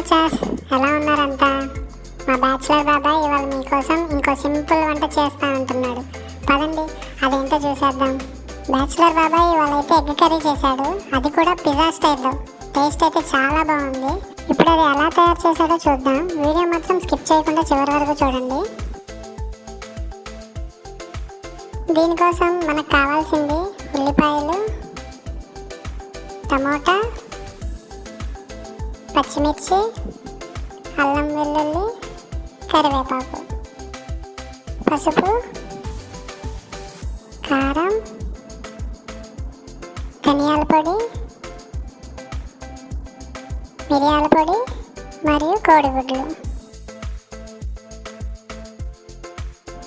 మచాస్ ఎలా ఉన్నారంతా? మా బ్యాచులర్ బాబాయ్ ఇవాళ మీకోసం ఇంకో సింపుల్ వంట చేస్తా అంటున్నాడు. పదండి అదేంటో చూసేద్దాం. బ్యాచులర్ బాబాయ్ ఇవాళ అయితే ఎగ్ కర్రీ చేశాడు. అది కూడా పిజ్జా స్టైల్లో. టేస్ట్ అయితే చాలా బాగుంది. ఇప్పుడు అది ఎలా తయారు చేశాడో చూద్దాం. వీడియో మాత్రం స్కిప్ చేయకుండా చివరి వరకు చూడండి. దీనికోసం మనకు కావాల్సింది ఉల్లిపాయలు టమోటా పచ్చిమిర్చి అల్లం వెల్లుల్లి కరివేపాకు. పసుపు కారం ధనియాల పొడి మిరియాల పొడి మరియు కోడిగుడ్లు.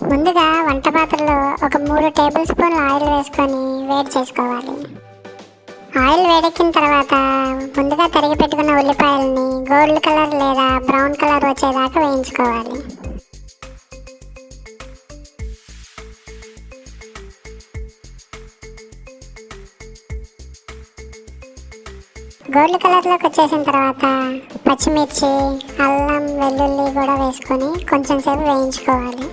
ముందుగా వంట పాత్రలో ఒక మూడు టేబుల్ స్పూన్ల ఆయిల్ వేసుకొని వేడి చేసుకోవాలి. ఆయిల్ వేడెక్కిన తర్వాత ముందుగా తరిగి పెట్టుకున్న ఉల్లిపాయలని గోల్డ్ కలర్ లేదా బ్రౌన్ కలర్ వచ్చేదాకా వేయించుకోవాలి. గోల్డ్ కలర్లోకి వచ్చేసిన తర్వాత పచ్చిమిర్చి అల్లం వెల్లుల్లి కూడా వేసుకొని కొంచెం సేపు వేయించుకోవాలి.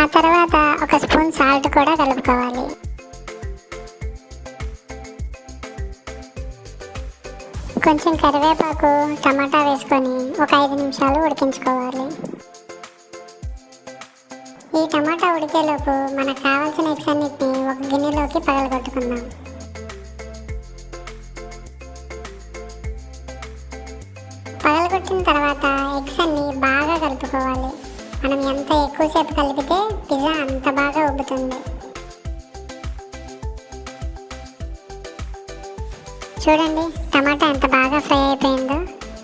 ఆ తర్వాత ఒక స్పూన్ సాల్ట్ కూడా కలుపుకోవాలి. కొంచెం కరివేపాకు టమాటా వేసుకొని ఒక ఐదు నిమిషాలు ఉడికించుకోవాలి. ఈ టమాటా ఉడికేలోపు మనకు కావాల్సిన ఎగ్స్ అన్నిటిని ఒక గిన్నెలోకి పగలగొట్టుకుందాం. పగలగొట్టిన తర్వాత ఎగ్స్ అన్ని బాగా కలుపుకోవాలి. మనం ఎంత ఎక్కువసేపు కలిపితే పిజ్జా అంత బాగా ఉబ్బుతుంది. చూడండి టమాటా ఎంత బాగా ఫ్రై అయిపోయిందో.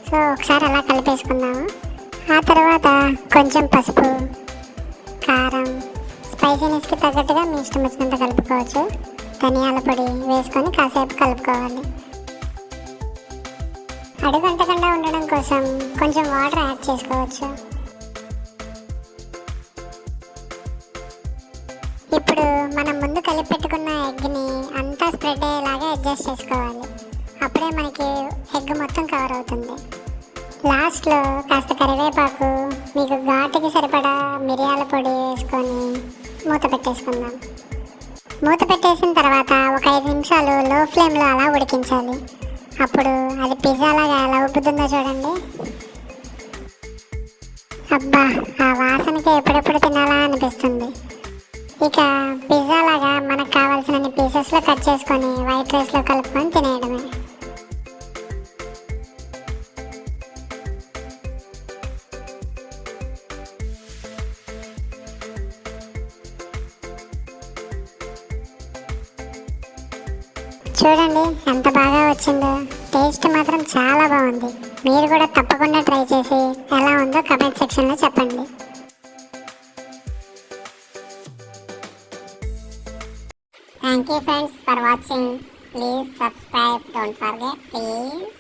సో ఒకసారి అలా కలిపేసుకుందాము. ఆ తర్వాత కొంచెం పసుపు కారం స్పైసీనెస్కి తగ్గట్టుగా మీ ఇష్టం వచ్చినంత కలుపుకోవచ్చు. ధనియాల పొడి వేసుకొని కాసేపు కలుపుకోవాలి. అడుగంటకుండా ఉండడం కోసం కొంచెం వాటర్ యాడ్ చేసుకోవచ్చు. మనం ముందు కలిపెట్టుకున్న ఎగ్ని అంతా స్ప్రెడ్ అయ్యేలాగా అడ్జస్ట్ చేసుకోవాలి. అప్పుడే మనకి ఎగ్ మొత్తం కవర్ అవుతుంది. లాస్ట్లో కాస్త కరివేపాకు మీకు ఘాటుకి సరిపడా మిరియాల పొడి వేసుకొని మూత పెట్టేసుకుందాం. మూత పెట్టేసిన తర్వాత ఒక ఐదు నిమిషాలు లో ఫ్లేమ్లో అలా ఉడికించాలి. అప్పుడు అది పిజ్జా లాగా ఎలా ఉబ్బుతుందో చూడండి. అబ్బా ఆ వాసనకి ఎప్పుడెప్పుడు తినాలా అనిపిస్తుంది. ఇక పిజ్జా లాగా మనకు కావాల్సిన పీసెస్లో కట్ చేసుకొని వైట్ రైస్లో కలుపుకొని తినేయడమే. చూడండి ఎంత బాగా వచ్చిందో. టేస్ట్ మాత్రం చాలా బాగుంది. మీరు కూడా తప్పకుండా ట్రై చేసి ఎలా ఉందో కమెంట్ సెక్షన్లో చెప్పండి. Thank you friends for watching. Please subscribe. Don't forget. Please.